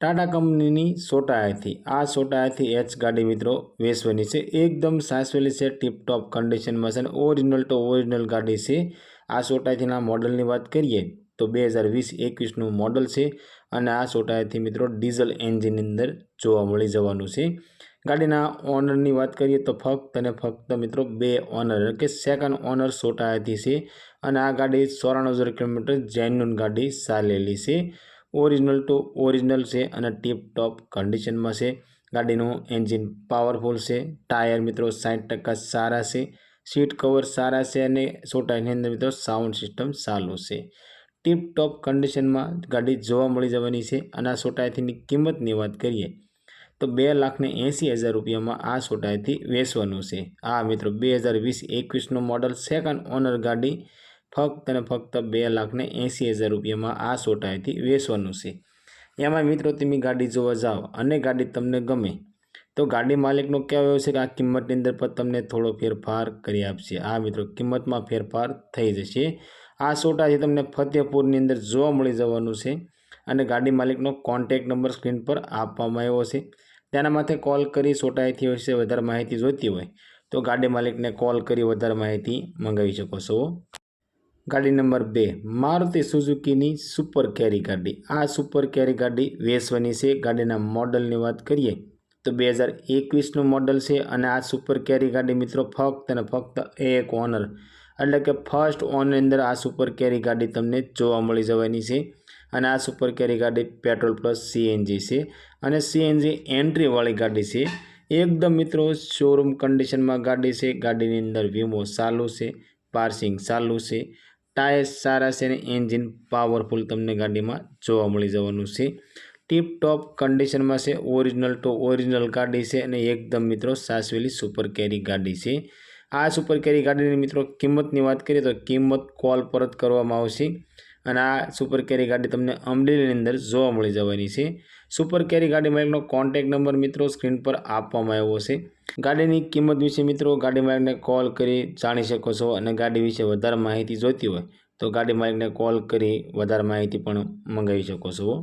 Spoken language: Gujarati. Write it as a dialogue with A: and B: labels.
A: ટાટા કંપનીની સોટાયાથી. આ સોટાયાથી એચ ગાડી મિત્રો વેચવાની છે. એકદમ સાચવેલી છે, ટીપટોપ કન્ડિશનમાં છે અને ઓરિજિનલ તો ઓરિજિનલ ગાડી છે. આ સોટાયાથીના મોડલની વાત કરીએ તો બે હજાર વીસ એકવીસનું મોડલ છે અને આ સોટાયાથી મિત્રો ડીઝલ એન્જિનની અંદર જોવા મળી જવાનું છે. ગાડીના ઓનરની વાત કરીએ તો ફક્ત અને ફક્ત મિત્રો બે ઓનર કે સેકન્ડ ઓનર સોટાયાથી છે અને આ ગાડી ચોરાણું હજાર કિલોમીટર જેન્યુન ગાડી ચાલેલી છે. ઓરિજિનલ ટુ ઓરિજિનલ છે અને ટીપ ટોપ કન્ડિશનમાં છે. ગાડીનું એન્જિન પાવરફુલ છે. ટાયર મિત્રો સાઠ ટકા સારા છે. સીટ કવર સારા છે અને સોટાની અંદર મિત્રો સાઉન્ડ સિસ્ટમ ચાલુ છે. ટીપ ટોપ કન્ડિશનમાં ગાડી જોવા મળી જવાની છે અને આ સોટાઈથીની કિંમતની વાત કરીએ તો બે લાખને એંસી હજાર રૂપિયામાં આ સોટાઈથી વેચવાનું છે. આ મિત્રો બે હજાર વીસ એકવીસનું મોડલ સેકન્ડ ઓનર ગાડી ફક્ત અને ફક્ત બે લાખને એંસી હજાર રૂપિયામાં આ સોટાઈથી વેચવાનું છે. એમાં મિત્રો તમે ગાડી જોવા જાઓ અને ગાડી તમને ગમે, તો ગાડી માલિકનો કહેવાય છે કે આ કિંમતની અંદર પણ તમને થોડો ફેરફાર કરી આપશે. આ મિત્રો, કિંમતમાં ફેરફાર થઈ જશે. આ સોટાથી તમને ફતેહપુરની અંદર જોવા મળી જવાનું છે અને ગાડી માલિકનો કોન્ટેક નંબર સ્ક્રીન પર આપવામાં આવ્યો છે. તેના માથે કોલ કરી સોટાઈથી વિશે વધારે માહિતી જોઈતી હોય, તો ગાડી માલિકને કોલ કરી વધારે માહિતી મંગાવી શકો છો. ગાડી નંબર બે, મારુતિ સુઝુકીની સુપર કેરી ગાડી. આ સુપર કેરી ગાડી વેચવાની છે. ગાડીના મોડલની વાત કરીએ તો બે હજાર એકવીસનું મોડલ છે અને આ સુપર કેરી ગાડી મિત્રો ફક્ત અને ફક્ત એક ઓનર. એટલે કે ફર્સ્ટ ઓનની અંદર આ સુપર કેરી ગાડી તમને જોવા મળી જવાની છે. અને આ સુપર કેરી ગાડી પેટ્રોલ પ્લસ સીએનજી છે. અને સીએનજી એન્ટ્રીવાળી ગાડી છે. એકદમ મિત્રો શોરૂમ કન્ડિશનમાં ગાડી છે. ગાડીની અંદર વીમો ચાલુ છે. પાર્સિંગ ચાલુ છે. ટાયર સારા છે અને એન્જિન પાવરફુલ તમને ગાડીમાં જોવા મળી જવાનું છે. ટીપ ટોપ કન્ડિશનમાં છે, ઓરિજિનલ ટુ ઓરિજિનલ ગાડી છે અને એકદમ મિત્રો સાસવેલી સુપર કેરી ગાડી છે. આ સુપર કેરી ગાડીની મિત્રો કિંમતની વાત કરીએ તો કિંમત કોલ પરત કરવામાં આવશે. અને આ સુપર કેરી ગાડી તમને અમરેલીની અંદર જોવા મળી જવાની છે. સુપર કેરી ગાડી માલિકનો કોન્ટેક નંબર મિત્રો સ્ક્રીન પર આપવામાં આવ્યો છે. ગાડીની કિંમત વિશે મિત્રો ગાડી માલિકને કોલ કરી જાણી શકો છો અને ગાડી વિશે વધારે માહિતી જોઈતી હોય તો ગાડી માલિકને કોલ કરી વધારે માહિતી પણ મંગાવી શકો છો.